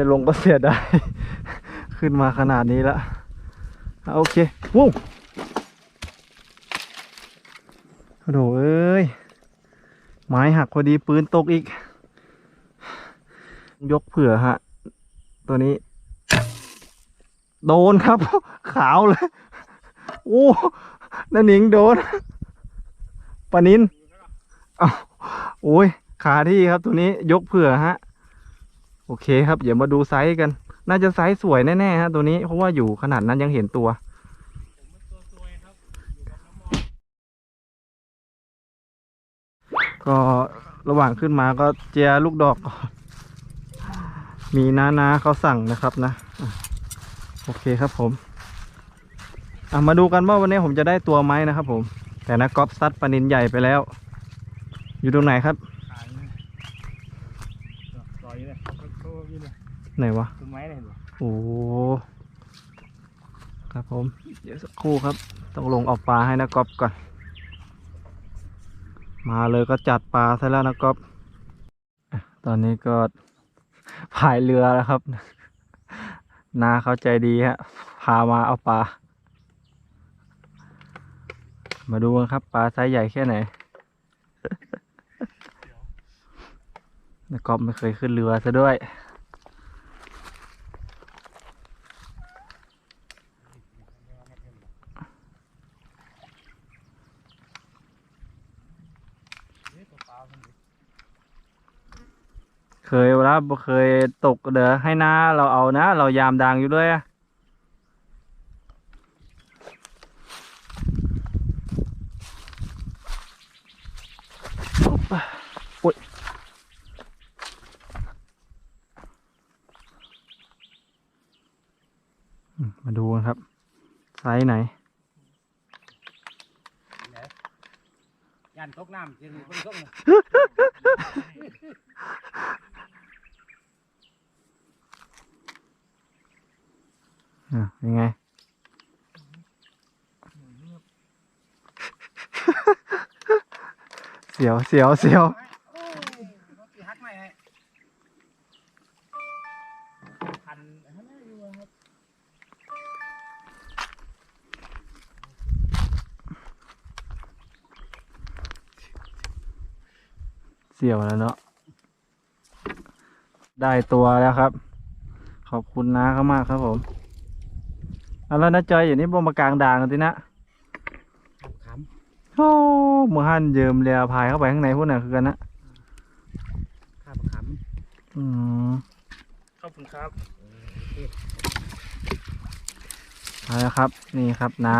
จะลงก็เสียดาย ขึ้นมาขนาดนี้แล้วอะโอเควู้โอ้โหเอ้ย ไม้หักพอดีปืนตกอีก ยกเผื่อฮะ ตัวนี้ โดนครับ ขาวเลย โอ้นั่นหนิงโดนปานินเอาโอ้ย ขาที่ครับตัวนี้ยกเผื่อฮะ โอเคครับ เดี๋ยวมาดูไซส์กัน น่าจะไซส์สวยแน่ๆฮะตัวนี้เพราะว่าอยู่ขนาดนั้นยังเห็นตัวก็ระหว่างขึ้นมาก็เจียลูกดอกก่อนมีน้านาเขาสั่งนะครับนะ โอเคครับผมมาดูกันว่าวันนี้ผมจะได้ตัวไหมนะครับผม แต่นะก๊อฟซัดปลานินใหญ่ไปแล้ว อยู่ตรงไหนครับ อยเลยโค้งเลยไหนวะต้นไม้เลยเห็นปะโอ้ครับผม เดี๋ยวสักครู่ครับ ต้องลงเอาปลาให้นะก๊อฟก่อน มาเลยก็จัดปลาซะแล้วนะก๊อฟอะตอนนี้ก็พายเรือแล้วครับนาเขาใจดีฮะ พามาเอาปลา มาดูกันครับ ปลาไซส์ใหญ่แค่ไหน นก๊อฟไม่เคยขึ้นเรือซะด้วย เคยวบ่เคยตกเด้อให้นะเราเอานะ เรายามดังอยู่ด้วยอะโอ๊ยอืมมาดูกันครับ ไซส์ไหน ยั นตกน้ำเียวแล้วเนาะได้ตัวแล้วครับ ขอบคุณน้าเขามากครับผมเอาแล้วนะจอยอยู่นี่บ่มากลางด่างกันทีนะขำโอ้มือหันเยิมเรือพายเข้าไปข้างในพุ่นน่ะคือกันนะข้าบขอืมำขอบคุณครับเอาละครับ นี่ครับนะ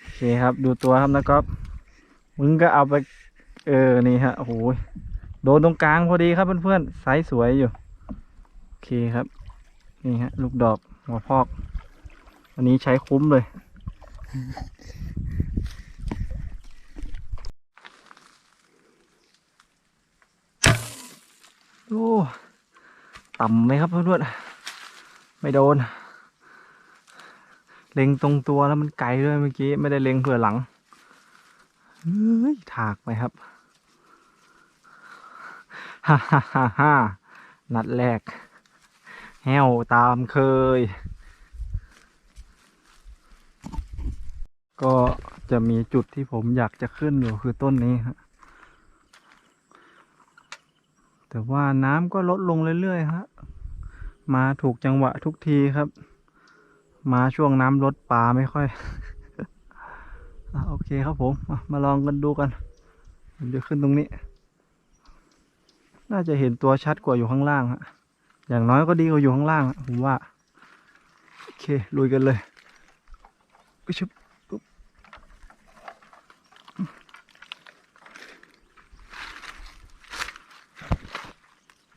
โอเคครับ ดูตัวครับนะก๊อฟมึงก็เอาไป เออ นี่ฮะ โอ้โห โดนตรงกลางพอดีครับเพื่อนๆ ไซส์สวยอยู่ โอเคครับ นี่ฮะ ลูกดอกหัวพอก อันนี้ใช้คุ้มเลย โอ้ ต่ำไหมครับเพื่อนๆ ไม่โดน เล็งตรงตัวแล้วมันไกลด้วยเมื่อกี้ ไม่ได้เล็งเผื่อหลังเฮ้ยถากไปครับ ฮ่าฮ่าฮ่าฮ่านัดแรก แห้วตามเคย ก็จะมีจุดที่ผมอยากจะขึ้นอยู่คือต้นนี้ฮะแต่ว่าน้ำก็ลดลงเรื่อยๆฮะมาถูกจังหวะทุกทีครับ มาช่วงน้ำลดปลาไม่ค่อยโอเคครับผม มาลองกันดูกันผมจะขึ้นตรงนี้ น่าจะเห็นตัวชัดกว่าอยู่ข้างล่างฮะอย่างน้อยก็ดีกว่าอยู่ข้างล่างผมว่าโอเคลุยกันเลยอุ๊ยชึบปุ๊บ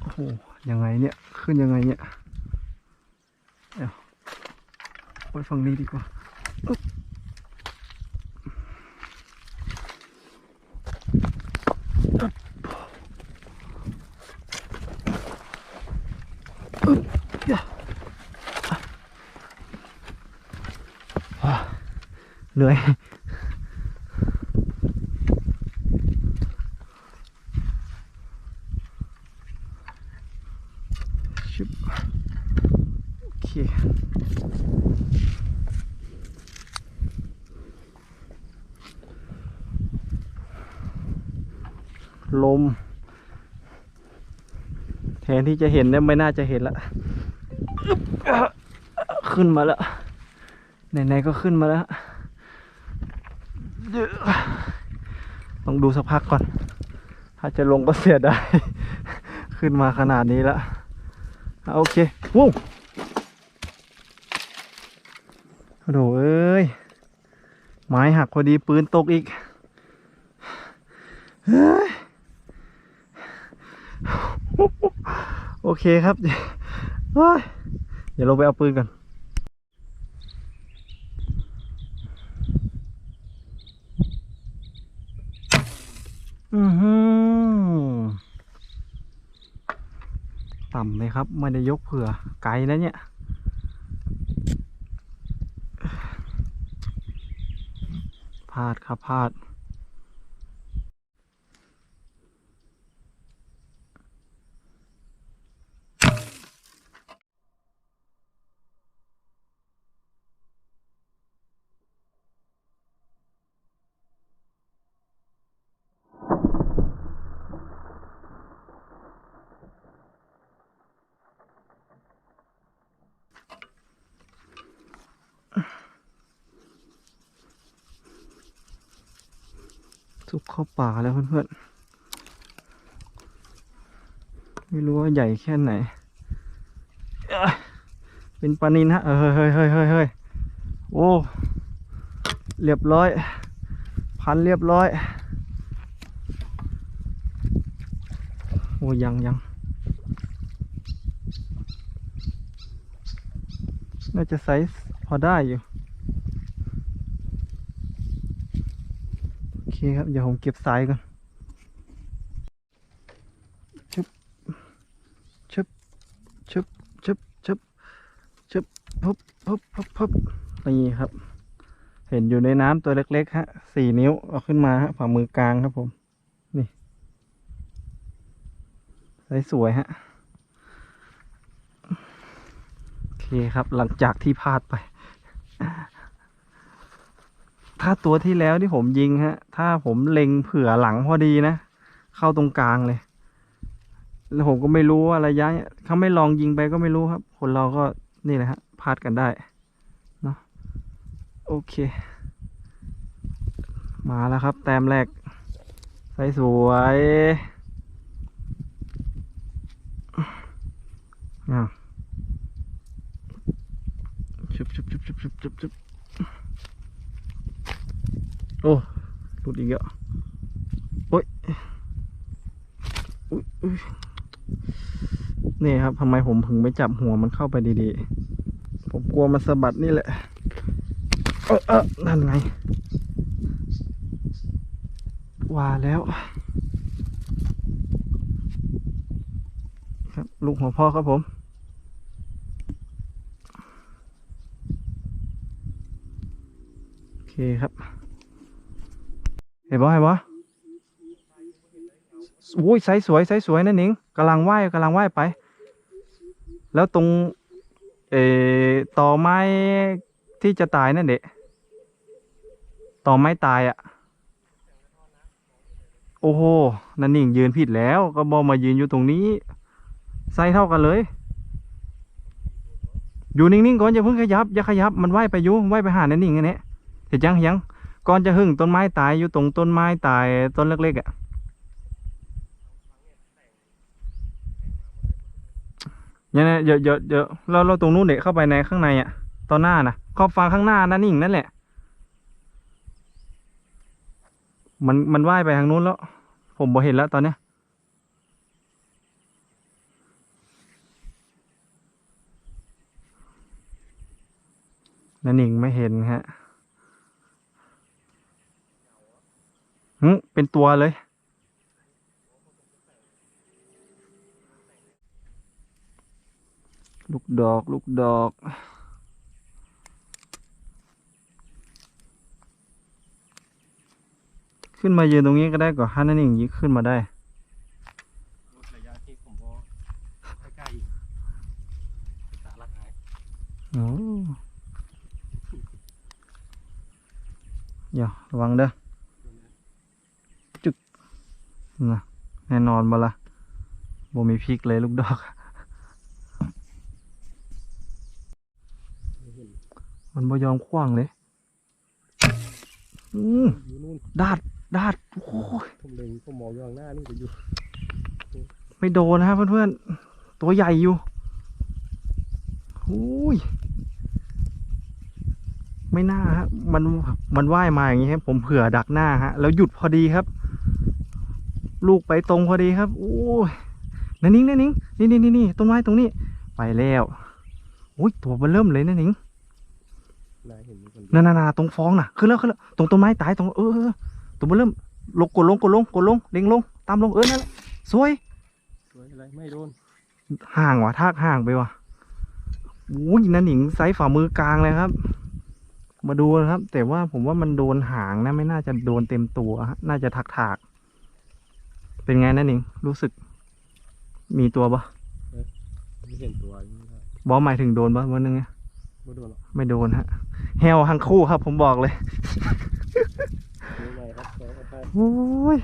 โอ้โหยังไงเนี่ยขึ้นยังไงเนี่ยเดี๋ยวไปฝั่งนี้ดีกว่าอึ๊บอึ๊บอย่าอะ เหนื่อยชิบโอเคลม แทนที่จะเห็นเนี่ยไม่น่าจะเห็นละขึ้นมาแล้วไหนๆก็ขึ้นมาแล้ว เยอะต้องดูสักพักก่อน ถ้าจะลงก็เสียดาย ขึ้นมาขนาดนี้แล้วอะโอเควู้โอ้โเอ้ย ไม้หักพอดีปืนตกอีกโอเคครับเฮ้ยเดี๋ยวลงไปเอาปืนก่อน อือหือ ต่ำเลยครับ ไม่ได้ยกเผื่อไกลนะเนี่ย พลาดครับพลาด ทุกเข้าป่าแล้วเพื่อนๆ ไม่รู้ว่าใหญ่แค่ไหน เป็นปลานินฮะ เฮ้ยเฮ้ยเฮ้ยเฮ้ยเฮ้ยโอ้ เรียบร้อย พันเรียบร้อย โอ้ยังยังน่าจะไซส์พอได้อยู่ โอ เคครับ เดี๋ยวผมเก็บสายก่อนชึบชึบชึบชึบชึบชึบปุ๊บปุ๊บปุ๊บปุ๊บนี่ครับ เห็นอยู่ในน้ำตัวเล็ก ๆ ฮะสี่นิ้วเอาขึ้นมาฮะฝ่ามือกลางครับผม นี่สวยสวยๆฮะโอเคครับหลังจากที่พลาดไปาตัวที่แล้วที่ผมยิงฮะ ถ้าผมเล็งเผื่อหลังพอดีนะ เข้าตรงกลางเลย แล้วผมก็ไม่รู้ว่าระยะเขาไม่ลองยิงไปก็ไม่รู้ครับ คนเราก็นี่แหละฮะพลาดกันได้เนาะโอเค มาแล้วครับ แต้มแรกใสสวยอ้าวชุบชุบชุบชุบชุบชุบชุบ โอ้หลุดอีกแล้วโอ้ยอุ๊ยอุ๊ยนี่ครับทำไมผมถึงไม่จับหัวมันเข้าไปดีๆ ผมกลัวมันสะบัดนี่แหละ เออเออนั่นไง ว่าแล้ว ครับลูกหัวพ่อครับผมโอเคครับ เห็นบ่เห็นบ่โอ้ยไซส์สวยไซส์สวยนั่นเองกำลังว่ายกำลังว่ายไป แล้วตรง เออต่อไม้ที่จะตายนั่นเด็ต่อไม้ตายอะ่ะ โอ้โหนั่นนิ่งยืนผิดแล้วก็บอมายืนอยู่ตรงนี้ไซส์เท่ากันเลย อยู่นิ่งๆก่อนอย่าเพิ่งขยับอย่าขยับมันว่ายไปยู่ว่ายไปหานั่นนิ่งอันนี้เห็นยังเห็นยัง ก่อนจะหึ่งต้นไม้ตายอยู่ตรงต้นไม้ตายต้นเล็กๆอะ่ะเดี๋ยวเดี๋ยเดี๋ยวเราเราตรงนู้นเด็กเข้าไปในข้างในอะ่ะตอนหน้านะขอบฟังข้างหน้านั่นนิ่งนั่นแหละ มันมันว่ายไปทางนู้นแล้ว ผมบ่เห็นแล้วตอนเนี้ยนั่นนิ่งไม่เห็นฮะ หึเป็นตัวเลย ลูกดอก ลูกดอก ขึ้นมายืนตรงนี้ก็ได้ก่อนฮันนั่นเองยิงขึ้นมาได้ระยะที่ผมพอใกล้ๆอีกโอ้อย่าระวังเด้อ นะแน่นอนบ่ละบ่มีพริกเลยลูกดอกไม่เห็นมันบ่ยอมคว้างเลยอืมอยู่นู่นดาดดาดโอ้ยผมเล็งผมมองอยู่ข้างหน้านี่ก็อยู่ ไม่โดนนะครับเพื่อนๆ ตัวใหญ่อยู่โอ้ยไม่น่าฮะ มันมันว่ายมาอย่างงี้ครับผมเผื่อดักหน้าฮะ แล้วหยุดพอดีครับ ลูกไปตรงพอดีครับโอ้ยนั่นนิ้งนั่นนิ้งนี่นี่นี่นี่ต้นไม้ตรงนี้ ไปแล้วโอ้ยตัวมันเริ่มเลยนั่นนิ้งนายเห็นมีคนนั่นน่ะตรงฟองน่ะขึ้นแล้วขึ้นแล้วตรงต้นไม้ตายตรงเออเออตัวมันเริ่มลงกดลงกดลงกดลงเล็งลงตามลงเออนั่นแหละสวยสวยอะไรไม่โดนห่างว่ะทากห่างไปว่ะอุ้ยนั่นหนิงไซส์ฝ่ามือกลางเลยครับมาดูนะครับ แต่ว่าผมว่ามันโดนหางนะไม่น่าจะโดนเต็มตัวฮะน่าจะถักถากๆ เป็นไงนั่นหนิงรู้สึก มีตัวปะไม่เห็นตัวอย่างนี้ครับบอหมายถึงโดนปะวันนึงไงไม่โดนหรอกไม่โดนฮะแฮวทั้งคู่ครับ ผมบอกเลยนี่ไงครับสวยไปโอ้ย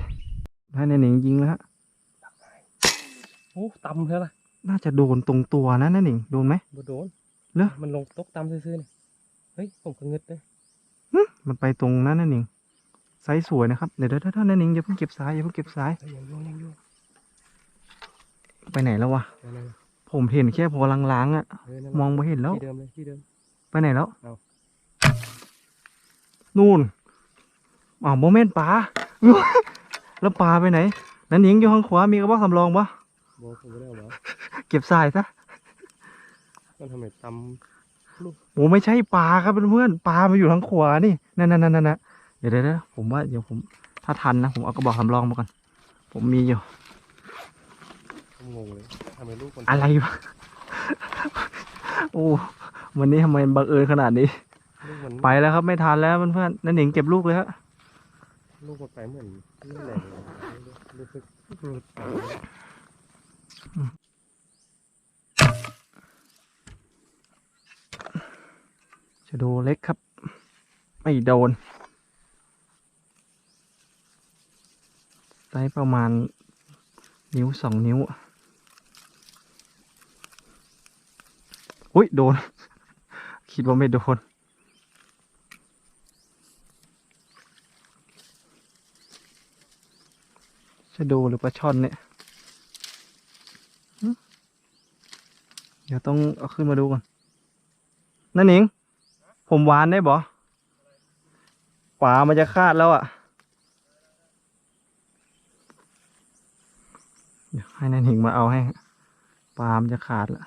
ให้นั่นหนิงยิงแล้วฮะโอ้ตำเท่าไหร่น่าจะโดนตรงตัวนะนั่นหนิงโดนไหมบ่โดนเหรอมันลงตกตำซื่อๆนี่เฮ้ยผมก็เงึดเลยมันไปตรงนั้นนั่นหนิง ไซส์สวยนะครับ เดี๋ยวเดี๋ยวเดี๋ยวนั่นหนิงอย่าเพิ่งเก็บสายอย่าเพิ่งเก็บสายเฮ้ยยังอยู่ยังอยู่ไปไหนแล้ววะเออนั่นผมเห็นแค่พอลางๆอะเออนั่นมองไม่เห็นแล้วที่เดิมเลยที่เดิมไปไหนแล้วเอานู่นอ้าวโมเมนต์ปลาแล้วปลาไปไหนนั่นหนิงอยู่ข้างขวามีกระบอกสำรองปะโบผมไม่ได้เอามาเก็บสายซะมันทำไมตโอ้ไม่ใช่ปลาครับเพื่อนๆปลามาอยู่ทางขวานี่นั่นนั่นนั่นนั่นนะเดี๋ยวเดี๋ยวเดี๋ยวผมว่าเดี๋ยวผม ถ้าทันนะ ผมเอากระบอกสำรองมาก่อน ผมมีอยู่ำผมงงเลยทำไมลูกมันอะไรวะโอ้วันนี้ทำไมบังเอิญขนาดนี้ลูกมันไปแล้วครับไม่ทันแล้วเพื่อนๆนั่นหนิงเก็บลูกเลยฮะลูกมันไปเหมือนไม่แรงเลยรู้สึกหลุดไปจะดูเล็กครับ ไม่โดน ซส์ประมาณนิ้วสองนิ้ว อุ้ยโดน คิดว่าไม่โดน จะดูหรือปลาช่อนเนี่ย เดี๋ยวต้องเอาขึ้นมาดูก่อน นั่นเอง ผมหวานได้บ่ปลามันจะคาดแล้วอะ่ะเดี๋ยว ให้นันหิงมาเอาให้ปลามันจะขาดละ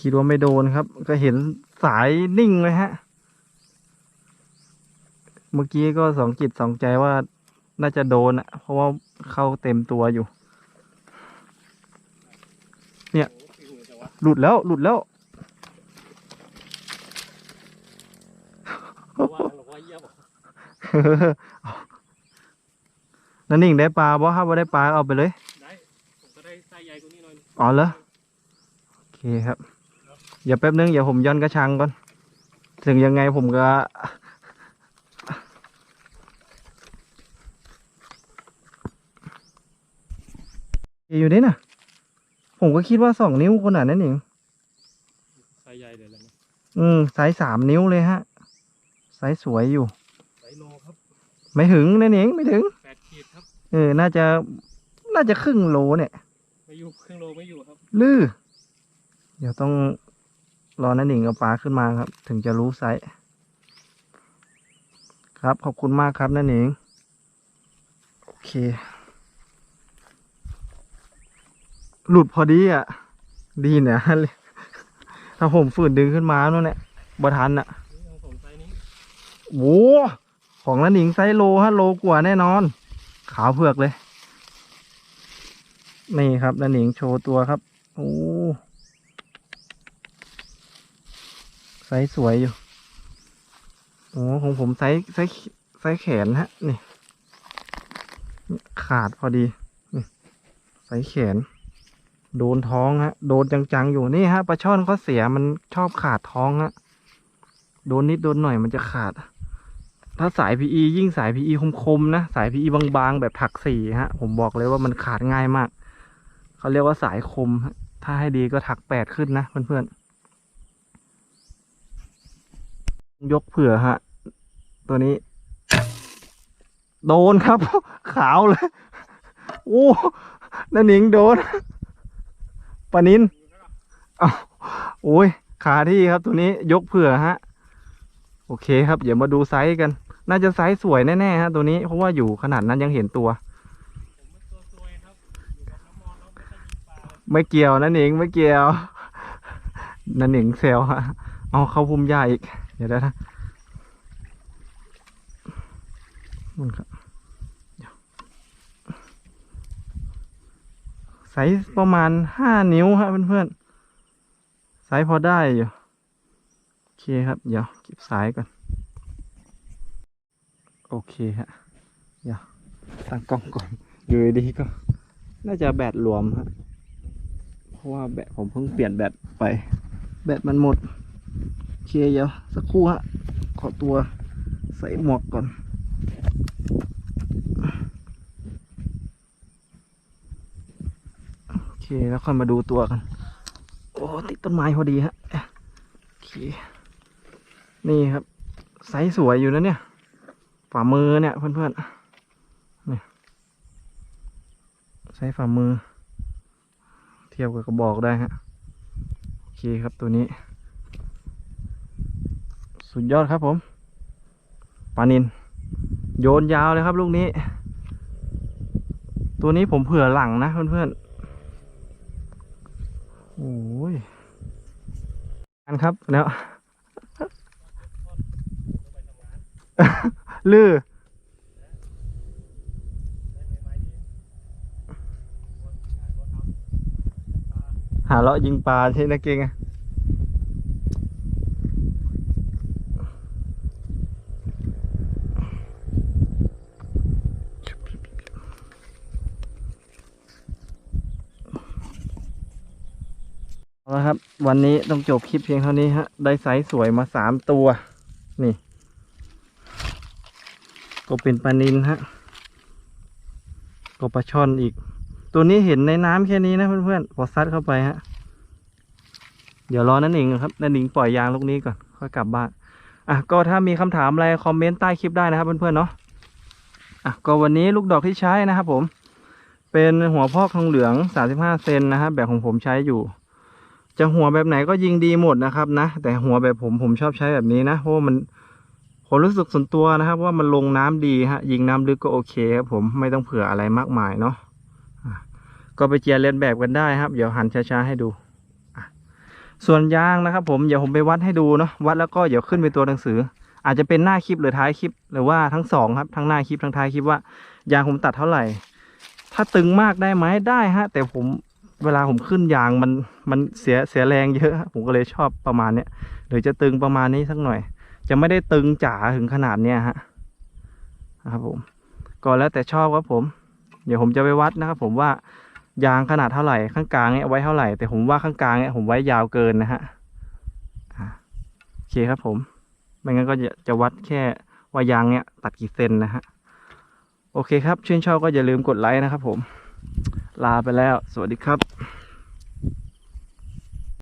คิดว่าไม่โดนครับ ก็เห็นสายนิ่งเลยฮะ เมื่อกี้ก็สองจิตสองใจว่าน่าจะโดนอะเพราะว่าเข้าเต็มตัวอยู่หลุดแล้วหลุดแล้ว ว่าเราว่าเยี่ยม นั่นนิ่งได้ปลาบ่ครับว่าได้ปลาเอาไปเลยได้ผมก็ได้ไส้ใหญ่กว่านี้หน่อยอ๋อเหรอโอเคครับเดี๋ยวแป๊บนึงเดี๋ยวผมย้อนกระชังก่อน ถึงยังไงผมก็อยู่นี่นะผมก็คิดว่าสองนิ้วขนาดนั้นเองไส้ใหญ่เลยแหละนะอืมไซส์สามนิ้วเลยฮะไซส์สวยอยู่ไส้โลครับ ไม่ถึงนั่นเองไม่ถึงแปดขีดครับ เออ น่าจะ น่าจะครึ่งโลเนี่ย ไม่อยู่ครึ่งโลไม่อยู่ครับ ลื้อเดี๋ยวต้องรอนั่นหนิงเอาปลาขึ้นมาครับ ถึงจะรู้ไซส์ครับ ขอบคุณมากครับนั่นหนิง โอเค หลุดพอดีอะ ดีเนี่ยถ้าผมฝืนดึงขึ้นมาโน่นเนี่ยบ่ทันอะนี่ของผมไส้นี้โว้ของนั่นหนิงไซส์โลฮะโลกว่าแน่นอน ขาวเผือกเลย นี่ครับนั่นหนิงโชว์ตัวครับ โอ้ไซส์สวยอยู่ โอ้ของผมไซส์ไซส์ไซส์แขนฮะ นี่ ขาดพอดีนี่ไซส์แขน โดนท้องฮะ โดนจังๆอยู่นี่ฮะปลาช่อนเขาเสียมันชอบขาดท้องฮะ โดนนิดโดนหน่อยมันจะขาด ถ้าสาย PE ยิ่งสาย PE คมๆนะ สาย PE บางๆ แบบถักสีฮะ ผมบอกเลยว่ามันขาดง่ายมาก เขาเรียกว่าสายคม ถ้าให้ดีก็ถักแปดขึ้นนะ เพื่อนๆ ยกเผื่อฮะ ตัวนี้ โดนครับ ขาวเลย โอ้นันหนิงโดนปานินเอาโอ้ยขาที่ครับตัวนี้ยกเผื่อฮะ โอเคครับ เดี๋ยวมาดูไซส์กัน น่าจะไซส์สวยแน่ๆฮะตัวนี้เพราะว่าอยู่ขนาดนั้นยังเห็นตัว ไม่เกี่ยวนั่นเองไม่เกี่ยวนั่นเองเซลฮะเอาเข้าพุ่มหญ้าอีก เดี๋ยวนะนู่นครับไซส์ประมาณห้านิ้วฮะเพื่อนๆไซส์พอได้อยู่ โอเคครับ เดี๋ยวเก็บสายก่อน โอเคฮะเดี๋ยวตั้งกล้องก่อนอยู่ดีๆก็ น่าจะแบตรวมฮะเพราะว่าแบตผมเพิ่งเปลี่ยนแบตไป แบตมันหมดโอเคเดี๋ยวสักครู่ฮะขอตัวใส่หมวกก่อนโอเคแล้วค่อยมาดูตัวกัน โอ้ติดต้นไม้พอดีฮะโอเคนี่ครับไซส์สวยอยู่นะเนี่ย ฝ่ามือเนี่ยเพื่อนๆนี่ไซส์ฝ่ามือ เทียบกับกระบอกได้ฮะโอเคครับตัวนี้ สุดยอดครับผมปลานิน โยนยาวเลยครับลูกนี้ ตัวนี้ผมเผื่อหลังนะเพื่อนๆโอ้ยอันครับแล้ว ลือหาเลาะยิงปลาใช่นะเก่งอะเอาละครับ วันนี้ต้องจบคลิปเพียงเท่านี้ฮะ ได้ไซส์สวยมาสามตัว นี่ ก็เป็นปลานินฮะก็ปลาช่อนอีก ตัวนี้เห็นในน้ำแค่นี้นะเพื่อนๆพอซัดเข้าไปฮะเดี๋ยวรอนั่นเองครับนั่นเองปล่อยยางลูกนี้ก่อนค่อยกลับบ้านอะก็ถ้ามีคำถามอะไรคอมเมนต์ใต้คลิปได้นะครับเพื่อนๆเนาะอะก็วันนี้ลูกดอกที่ใช้นะครับผม เป็นหัวพอกทองเหลือง 35 เซนนะครับแบบของผมใช้อยู่ จะหัวแบบไหนก็ยิงดีหมดนะครับนะ แต่หัวแบบผมผมชอบใช้แบบนี้นะเพราะมัน ผมรู้สึกส่วนตัวนะครับ ว่ามันลงน้ำดีฮะ ยิงน้ำลึกก็โอเคครับผมไม่ต้องเผื่ออะไรมากมายเนาะก็ไปเจียรเลียนแบบกันได้ครับ เดี๋ยวหันช้าๆให้ดูส่วนยางนะครับผมเดี๋ยวผมไปวัดให้ดูเนาะวัดแล้วก็เดี๋ยวขึ้นเป็นตัวหนังสือ อาจจะเป็นหน้าคลิปหรือท้ายคลิป หรือว่าทั้งสองครับทั้งหน้าคลิปทั้งท้ายคลิปว่ายางผมตัดเท่าไหร่ ถ้าตึงมากได้ไหมได้ฮะ แต่ผมเวลาผมขึ้นยางมันมันเสียเสียแรงเยอะฮะผมก็เลยชอบประมาณเนี้ยหรือจะตึงประมาณนี้สักหน่อย จะไม่ได้ตึงจ๋าถึงขนาดเนี้ยฮะนะครับผมก็แล้วแต่ชอบครับผม เดี๋ยวผมจะไปวัดนะครับผมว่ายางขนาดเท่าไหร่ข้างกลางเนี่ยไว้เท่าไหร่แต่ผมว่าข้างกลางเนี่ยผมไว้ยาวเกินนะฮะโอเคครับผมไม่งั้นก็จะจะวัดแค่ว่ายางเนี่ยตัดกี่เซนนะฮะโอเคครับ ชื่นชอบก็อย่าลืมกดไลค์นะครับผม ลาไปแล้ว สวัสดีครับ